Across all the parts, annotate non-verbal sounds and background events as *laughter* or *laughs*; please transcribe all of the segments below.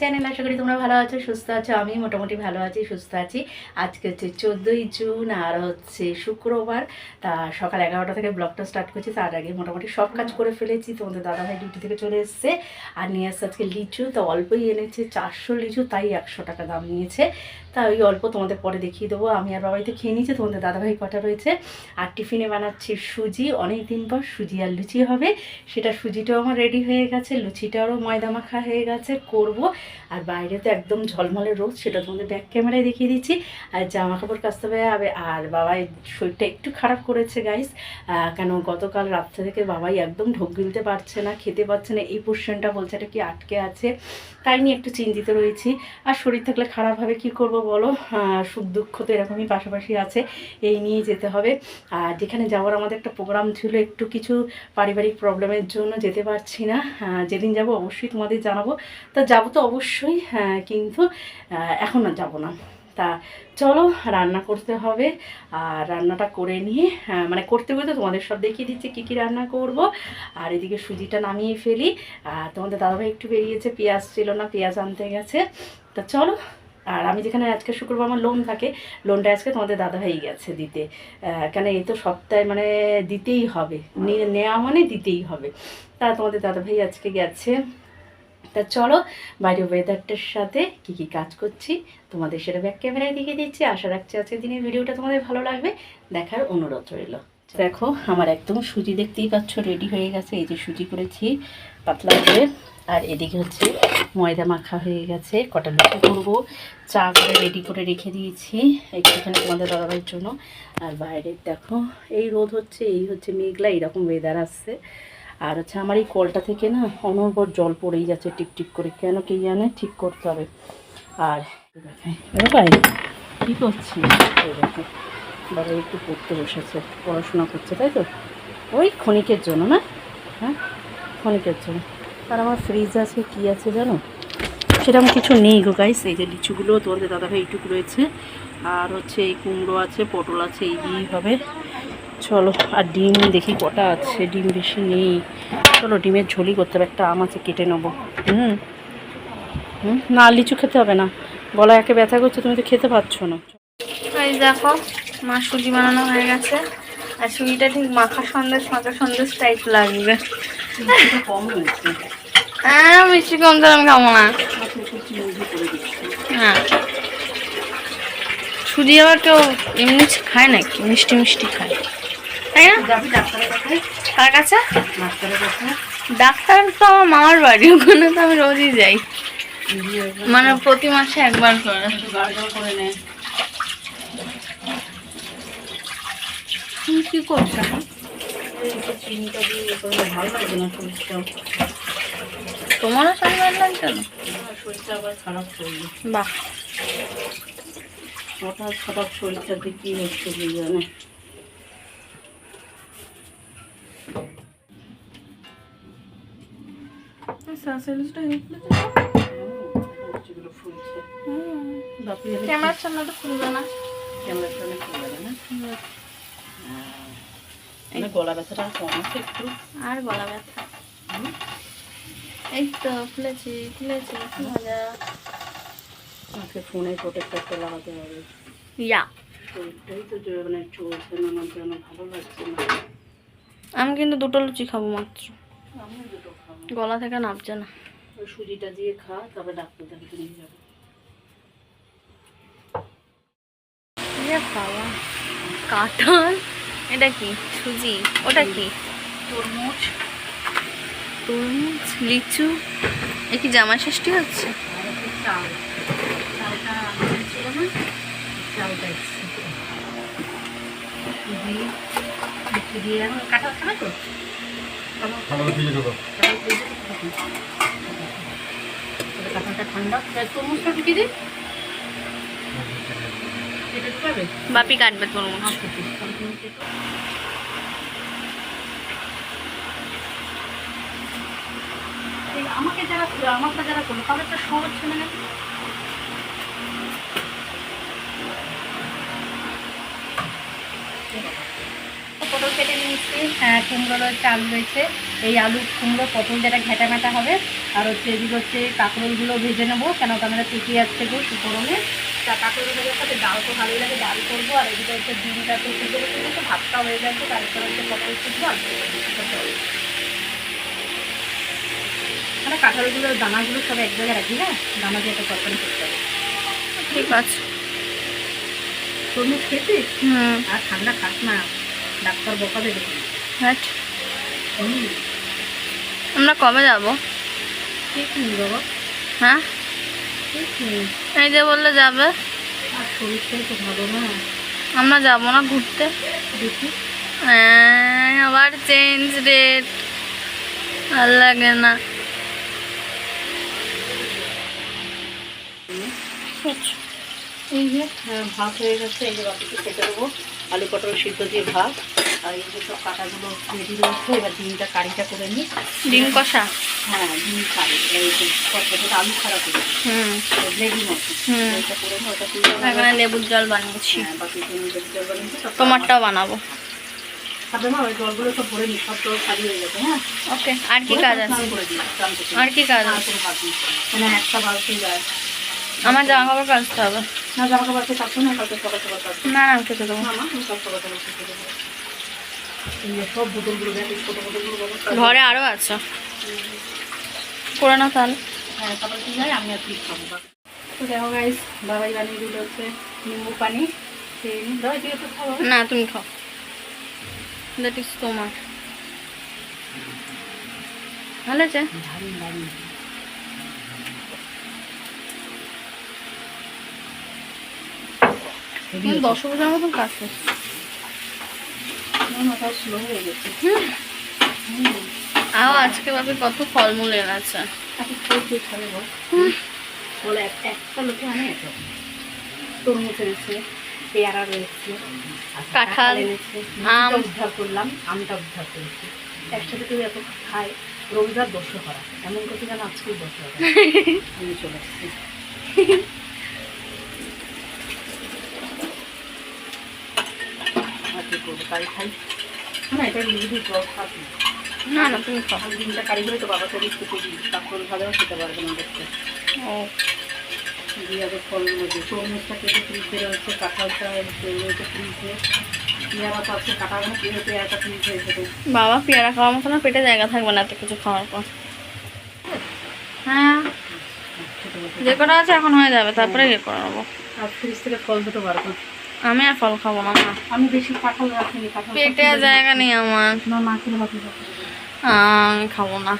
Channel আশা করি তোমরা ভালো আছো সুস্থ আছো আমি মোটামুটি ভালো আছি সুস্থ আছি। আজকে হচ্ছে চোদ্দোই জুন আর হচ্ছে শুক্রবার। তা সকাল এগারোটা থেকে ব্লগটা স্টার্ট করছি তার আগে মোটামুটি সব কাজ করে ফেলেছি। তোমাদের দাদাভাই ডিউটি থেকে চলে এসছে আর নিয়ে আসছে আজকে লিচু। তো অল্পই এনেছে চারশো লিচু তাই একশো টাকা দাম নিয়েছে। তা ওই অল্প তোমাদের পরে দেখিয়ে দেবো। আমি আর বাবাই তো খেয়ে নিয়েছি, তোমাদের দাদাভাই কটা রয়েছে। আর টিফিনে বানাচ্ছি সুজি অনেক দিন পর সুজি আর লুচি হবে। সেটা সুজিটাও আমার রেডি হয়ে গেছে, লুচিটারও ময়দা মাখা হয়ে গেছে, করব। আর বাইরে তো একদম ঝলমলে রোদ, সেটা তোমাদের ব্যাক ক্যামেরায় দেখিয়ে দিচ্ছি। আর জামা কাপড় কাচতে হবে আর বাবাই শরীরটা একটু খারাপ করেছে গাইস কেন গতকাল রাত্রে থেকে বাবাই একদম ঢোক গিলতে পারছে না, খেতে পারছে না, এই পোর্শনটা বলছে এটা কি আটকে আছে। তাই নিয়ে একটু চিন্তিত রয়েছি। আর শরীর থাকলে খারাপ হবে কি করব বলো? সুখ দুঃখ তো এরকমই পাশাপাশি আছে এই নিয়ে যেতে হবে। আর যেখানে যাওয়ার আমাদের একটা প্রোগ্রাম ছিল একটু কিছু পারিবারিক প্রবলেমের জন্য যেতে পারছি না। যেদিন যাব অবশ্যই তোমাদের জানাব। তা যাব তো অবশ্যই হ্যাঁ, কিন্তু এখন আর যাব না। তা চলো রান্না করতে হবে। আর রান্নাটা করে নিয়ে হ্যাঁ, মানে করতে করতে তোমাদের সব দেখিয়ে দিচ্ছে কী কী রান্না করব। আর এদিকে সুজিটা নামিয়ে ফেলি। আর তোমাদের দাদাভাই একটু বেরিয়েছে পেঁয়াজ ছিল না পেঁয়াজ আনতে গেছে। তা চলো আর আমি যেখানে আজকে শুক্রবার আমার লোন থাকে লোনটা আজকে তোমাদের দাদাভাই গেছে দিতে। কেন এই তো সপ্তাহে মানে দিতেই হবে। নেওয়া মানে দিতেই হবে। তা তোমাদের দাদাভাই আজকে গেছে। তা চলো বাইরে ওয়েদারটার সাথে কি কি কাজ করছি, তোমাদের সেটা ব্যাক ক্যামেরায় দেখিয়ে দিচ্ছি। আশা রাখছি আজকের দিনের ভিডিওটা তোমাদের ভালো লাগবে। দেখার অনুরোধ রইল। দেখো, আমার একদম সুজি দেখতেই পাচ্ছ রেডি হয়ে গেছে। এই যে সুজি করেছি, পাতলা করে। আর এদিকে হচ্ছে ময়দা মাখা হয়ে গেছে, কটা লুচি করব। চা করে রেডি করে রেখে দিয়েছি, একটুখানি তোমাদের দাদাভাইয়ের জন্য। আর বাইরে দেখো, এই রোদ হচ্ছে, এই হচ্ছে মেঘলা, এইরকম ওয়েদার আসছে। আর হচ্ছে আমার এই কলটা থেকে না অনর্বর জল পড়েই যাচ্ছে, টিপ টিপ করে। কেন কে জানে? ঠিক করতে হবে। আর ভাই, কী করছি বাবা একটু পড়তে বসেছে, পড়াশোনা করছে, তাই তো? ওই ক্ষণিকের জন্য না? হ্যাঁ ক্ষণিকের জন্য। আর আমার ফ্রিজ আছে, কি আছে জানো? সেরকম কিছু নেই গো গাইস এই যে লিচুগুলো তোমাদের দাদাভাই এইটুকু রয়েছে। আর হচ্ছে এই কুমড়ো আছে, পটল আছে, এই দিয়েই হবে। চলো, আর ডিম দেখি কটা আছে, ডিম বেশি নেই। চলো, ডিমের ঝোলই করতে হবে, একটা আম আছে, কেটে নেব। হুম? হুম? না, লিচু খেতে হবে না। গলা একে ব্যথা করছে, তুমি তো খেতে পারছ না। এই দেখো, মা সুজি বানানো হয়ে গেছে। আর সুজিটা ঠিক মাখা সন্দেশ মাখা সন্দেশ টাইপ লাগবে। কম হয়েছে হ্যাঁ মিষ্টি কম হ্যাঁ। সুজি আবার কেউ এমনি খায় নাকি? মিষ্টি মিষ্টি খায়। তাই না ডাক্তারের কাছে কার কাছে? ডাক্তার তো আমার মামার বাড়ি, ওখানে তো আমি রোজই যাই। মানে প্রতি মাসে একবার করে। নে কি করছ? করলে না তোমারও ভালো লাগছে না? খারাপ করবে বাহ। হঠাৎ হঠাৎ শরীরটাতে কী হচ্ছে জানে যেগুলো ফুলছে বাপি আমি ক্যামেরার সামনে তো খুলবে না। ক্যামেরার সামনে খুলে না। মানে গলা ব্যথাটা কম আছে একটু। আর গলা ব্যথা। এই তো খুলেছি খুলেছি মজা। আমাকে ফোনে প্রোটেক্টারটা লাগাতে হবে। ইয়া। শরীরটাই তো মানে চলছে না আমার যেন ভালো লাগছে না। আমি কিন্তু দুটো লুচি খাব মাত্র। গলা থেকে নামছে না। সুজিটা দিয়ে খা তারপরে ডাক্তার দেখাতে নিয়ে যাব। ইয়ে বাবা কাঁঠাল? এটা কি? সুজি? ওটা কি? তরমুজ। তরমুজ লিচু? এ কি জামা ষষ্ঠী হচ্ছে? চাল। দিয়ে এখন হচ্ছে না তো কাঁঠালটা ঠান্ডা। তরমুজটা ঢুকিয়ে দিই। এটা ঢুকাবে বাপি কাটবে তরমুজ। আচ্ছা ঠিক আমাকে যারা আমাকে যারা করল তাদের তো সহজ ছিল না পটল কেটে নিয়েছি হ্যাঁ কুমড়ো রয়েছে আলু রয়েছে এই আলু কুমড়ো পটল যেটা ঘেটা মেটা হবে আর হচ্ছে এদিকে হচ্ছে কাঁকরোলগুলো ভেজে নেব কেন তো আমরা পেকে যাচ্ছে গো সুপরমে তা কাঁকরোল ভেজে সাথে ডাল তো ভালোই লাগে ডাল করব আর এদিকে হচ্ছে ডিমটা তো সিদ্ধ করতে ভাতটা হয়ে যাচ্ছে তারপরে হচ্ছে পটল সিদ্ধ আর মানে কাঁঠালগুলোর দানাগুলো সব এক জায়গায় রাখি হ্যাঁ? দানা দিয়ে একটা তরকারি করতে হবে। ঠিক আছে। তরমুজ খেয়েছিস? হুম। আর ঠান্ডা খাস না। ডাক্তার বকা দেবে। আমরা কবে যাব? ঠিক নেই বাবা? হ্যাঁ? এই যে বললে যাবে। আর শরীরটাই তো ভালো না। আমরা যাব না ঘুরতে। দেখি। হ্যাঁ, আবার চেঞ্জ রেট ভালো লাগে না। এই যে হ্যাঁ, ভাত হয়ে গেছে এই যে বাকিতে কেটে দেবো। আলু পটল সিদ্ধ দিয়ে ভাত আর এই যে সব কাটাগুলো রেডি রয়েছে এবার ডিমটা কারিটা করে নিই। ডিম কষা? হ্যাঁ ডিম কারি এই যে কতটা আলু খারাপ করে। হুম। গ্রেভি মতো। হুম। করে ওটা এখানে লেবুর জল বানিয়েছি। হ্যাঁ তোমারটাও বানাবো। ওই জলগুলো সব ভরে নিই সব জল খালি হয়ে যাবে হ্যাঁ। ওকে আর কি কাজ আছে? আর কি কাজ আছে। মানে একটা বালতি যায়। আমার জামা কাপড় কাচতে হবে। না জামা কাপড় আছে কাপড় না কালকে সকাল সকাল না না আমি খেতে দেবো। না আমি কাল সকাল সকাল কেটে দেবো। সব বোতলগুলো দেখ ছোট বোতলগুলো ঘরে আরও আছে। করে না তাহলে হ্যাঁ তারপর কি যায় আমি আর খাব তো দেখো গাইস বাবাই বানিয়ে দিল হচ্ছে নিম্বু পানি। তো না তুমি খাও। দ্যাট ইজ তোমার। ভালো আছে? দশ বছর মতন কাজ করছ। স্লো হয়ে গেছে। আও আজকে ভাবে কত ফলমূল এনেছে। বল। একটা একটা লোকে আনে তরমুজ রয়েছে পেয়ারা রয়েছে কাঁঠাল, এনেছে। আম। উদ্ধার করলাম আমটা উদ্ধার করেছি। একসাথে কেউ এত খায় রবিবার দশ করা এমন করতে যেন আজকেই দশ করা *laughs* আমি চলে আসছি। কি করব তাই খাই। না এটা লিখবি জল খাবি না। না তুমি সকাল দিনটা কারি করে তো করি ভালো খেতে পারবে না দেখতে ও। দিয়ে আগে ফলগুলো দিয়ে তরমুজটা কেটে ফ্রিজে রয়েছে কাঁঠালটা রয়েছে ফ্রিজে পেয়ারা তো আছে কাটা হবে পেয়ারা পেয়ারাটা ফ্রিজ হয়েছে বাবা পেয়ারা খাওয়ার মতো না পেটে জায়গা থাকবে না এত কিছু খাওয়ার পর। হ্যাঁ। যে কটা আছে এখন হয়ে যাবে তারপরে ইয়ে করে নেব। আর ফ্রিজ থেকে ফল দুটো বার কর। আমি আর ফল খাব না আমি বেশি কাঁঠাল রাখিনি পেটে আর জায়গা নেই আমার। না না খেলে বাকি বাকি আমি খাব না।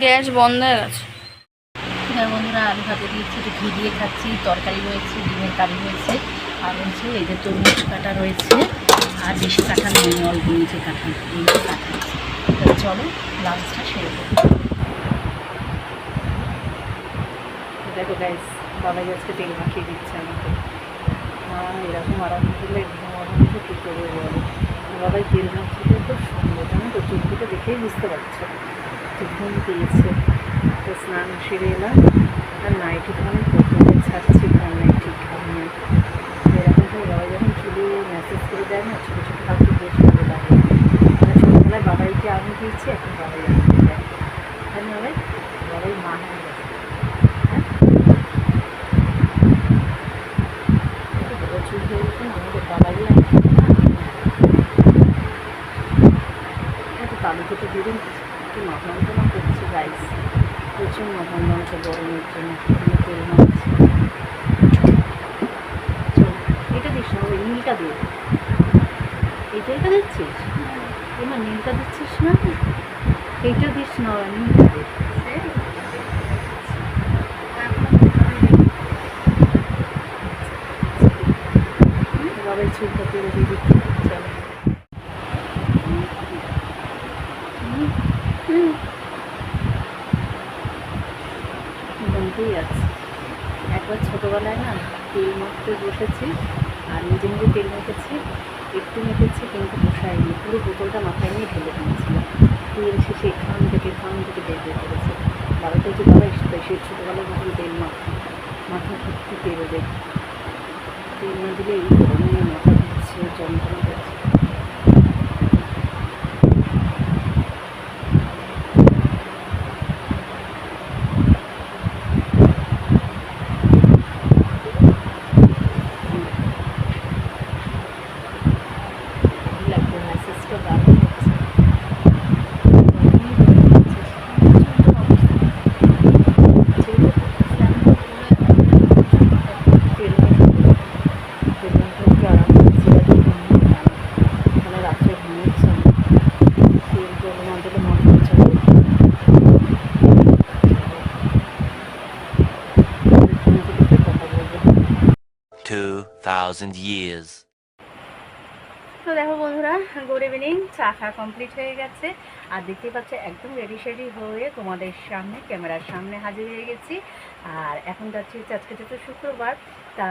গ্যাস বন্ধ হয়ে গেছে। বন্ধুরা আলু ভাতে দিয়েছি একটু ঘি দিয়ে খাচ্ছি তরকারি রয়েছে ডিমের কারি রয়েছে আর হচ্ছে এই যে তরমুজ কাটা রয়েছে আর বেশি কাঁঠাল নেই অল্প নিচে কাঁঠাল এই কাঁঠাল চলো লাঞ্চটা সেরে দেবো দেখো গাইস বাবাই আজকে তেল মাখিয়ে দিচ্ছে আমাকে। আর এরকম আরাম দিলে ঘুম আরাম কী করবে বলো বাবাই তেল মাখিয়ে খুব সুন্দর, জানো তো চোখ দেখেই বুঝতে পারছ। যে ঘুম পেয়েছে তো স্নান সেরে এলাম। আর নাইটি তো আমি প্রথমে ছাড়ছি, আর নাইটি খাব না এরকম করে বাবা যখন চুলে মেসেজ করে দেয় না ছোটো ছোটো কাউকে বেশ ভালো লাগে মানে ছোটোবেলায় বাবাইকে আমি দিয়েছি এখন বাবাই আমাকে দেয় তাই না বাবাই বাবাই মা হয়ে গেছে হ্যাঁ একটু বড় চুল হয়ে গেছে না, আমাদের বাবাই আমাকে একটু তালু কেটে দিয়ে দিন একটু মাথা যন্ত্রণা করছে গাইস প্রচুর মাথা যন্ত্রণা গরমের জন্য এখানে তেল মারছে চল, এটা দিস না ওই নীলটা দিয়ে দে। এই তেলটা দিচ্ছিস এবার নীলটা দিচ্ছিস না এইটা দিস না ওই নীলটা দে বাবার চুলটা তেল দিয়ে দিচ্ছি চল বলতেই আছে। একবার ছোটোবেলায় না তেল মাখতে বসেছি, আর নিজে নিজে তেল মেখেছি, একটু মেখেছি কিন্তু বসায়নি, পুরো বোতলটা মাথায় নিয়ে ঢেলে দিয়েছিল তেল শেষে এখান থেকে এখান থেকে বের বের করেছে বাবা তো বাবা সে ছোটোবেলায় যখন তেল মাখা মাথা ভর্তি তেল দেয় তেল না দিলে এই গরমে মাথা দিচ্ছে যন্ত্রণা করছে লাগবে মেসেজটা দারুণ হচ্ছে রাত্রে ঘুমিয়েছে তেল জল না দিলে মন হচ্ছে কথা বলব 2,000 years. তো দেখো বন্ধুরা গুড ইভিনিং চা খা কমপ্লিট হয়ে গেছে আর দেখতে পাচ্ছ একদম রেডি শেডি হয়ে তোমাদের সামনে ক্যামেরার সামনে হাজির হয়ে গেছি আর এখন যাচ্ছি হচ্ছে, আজকে যেহেতু শুক্রবার, তা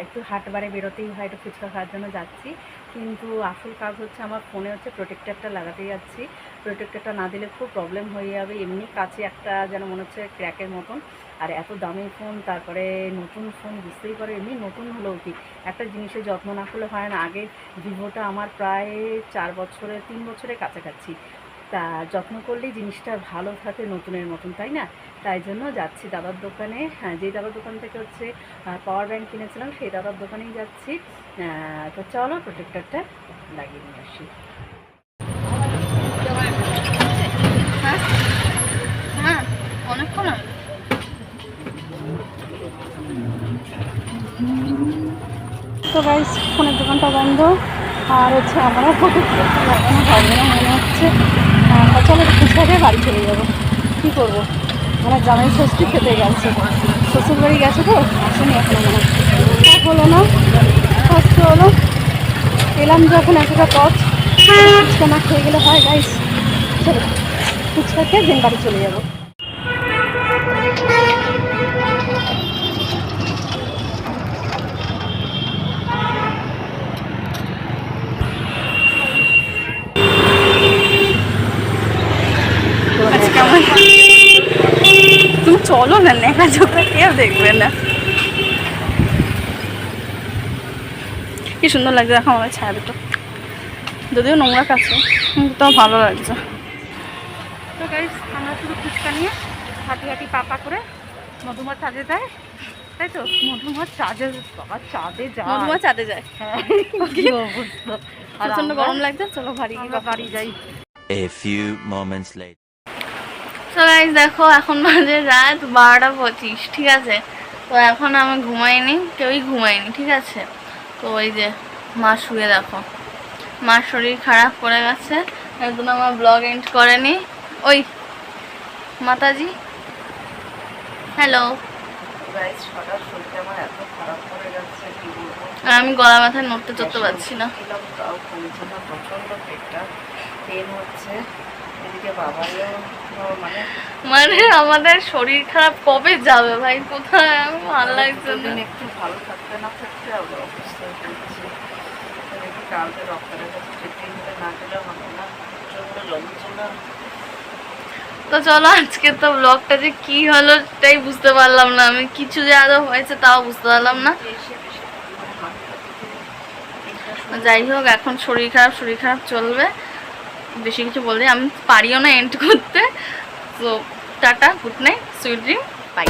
একটু হাটবারে বেরোতেই হয়, একটু ফুচকা খাওয়ার জন্য যাচ্ছি। কিন্তু আসল কাজ হচ্ছে আমার ফোনে হচ্ছে প্রোটেক্টারটা লাগাতে যাচ্ছি। প্রোটেক্টারটা না দিলে খুব প্রবলেম হয়ে যাবে। এমনি কাছে একটা যেন মনে হচ্ছে ক্র্যাকের মতন। আর এত দামি ফোন তারপরে নতুন ফোন বুঝতেই পারো, এমনি নতুন হলেও কি? একটা জিনিসের যত্ন না করলে হয় না। আগে ভিভোটা আমার প্রায় চার বছরের, তিন বছরের কাছাকাছি। তা যত্ন করলেই জিনিসটা ভালো থাকে নতুনের মতন, তাই না? তাই জন্য যাচ্ছি দাদার দোকানে। হ্যাঁ যেই দাদার দোকান থেকে হচ্ছে পাওয়ার ব্যাংক কিনেছিলাম, সেই দাদার দোকানেই যাচ্ছি। তো চলো প্রোটেক্টরটা লাগিয়ে নিয়ে আসি। হ্যাঁ? অনেকক্ষণ তো ফোনের দোকানটা বন্ধ। আর হচ্ছে আমারও ফটো হবে না মনে হচ্ছে চলো ফুচকাতে বাড়ি চলে যাব। কী করব? আমার জামাই ষষ্ঠী খেতে গেছে। শ্বশুরবাড়ি গেছে তো, আসেনি এখন মনে তা হলো না, কষ্ট হলো। এলাম যখন এতটা পথ ফুচকা না খেয়ে গেলে হয় গাইস চলো, ফুচকা খেয়ে দিন বাড়ি চলে যাব আজকে আমার তুমি চলো না নেখা চোখে কেউ দেখবে না। কি সুন্দর লাগছে দেখো আমার ছায়া দুটো। যদিও নোংরা কাছে কিন্তু তাও ভালো লাগছে। তো আমরা শুধু ফুচকা নিয়ে হাঁটি হাঁটি পাপা করে মধুমার চাঁদে যায়। তাই তো? মধুমার চাঁদে বাবা চাঁদে যা মধুমার চাঁদে যায়। আর প্রচণ্ড গরম লাগছে চলো বাড়ি বাড়ি যাই। A few moments later. তো গাইজ দেখো এখন বাজে রাত বারোটা পঁচিশ ঠিক আছে? তো এখন আমি ঘুমাইনি কেউই ঘুমায়নি ঠিক আছে? তো ওই যে মা শুয়ে দেখো। মার শরীর খারাপ করে গেছে একদম আমার ব্লগ এন্ড করেনি। ওই মাতাজি? হ্যালো আর আমি গলা মাথায় নড়তে চড়তে পারছি না। প্রচণ্ড পেটটা পেন হচ্ছে। মানে মানে আমাদের শরীর খারাপ কবে যাবে ভাই? কোথায়? আমি ভালো লাগছে না। একটু ভালো থাকতে না থাকতে আবার অবস্থা হচ্ছে দেখি কালকে ডক্টরের কাছে ট্রিটমেন্টে না গেলে হবে না। তো চলো আজকে তো ব্লগটা যে কি হলো সেটাই বুঝতে পারলাম না। আমি কিছু যে আদৌ হয়েছে তাও বুঝতে পারলাম না। মানে যাই হোক এখন শরীর খারাপ শরীর খারাপ চলবে। বেশি কিছু বলতে আমি পারিও না এন্ড করতে। তো tata good night sweet dream bye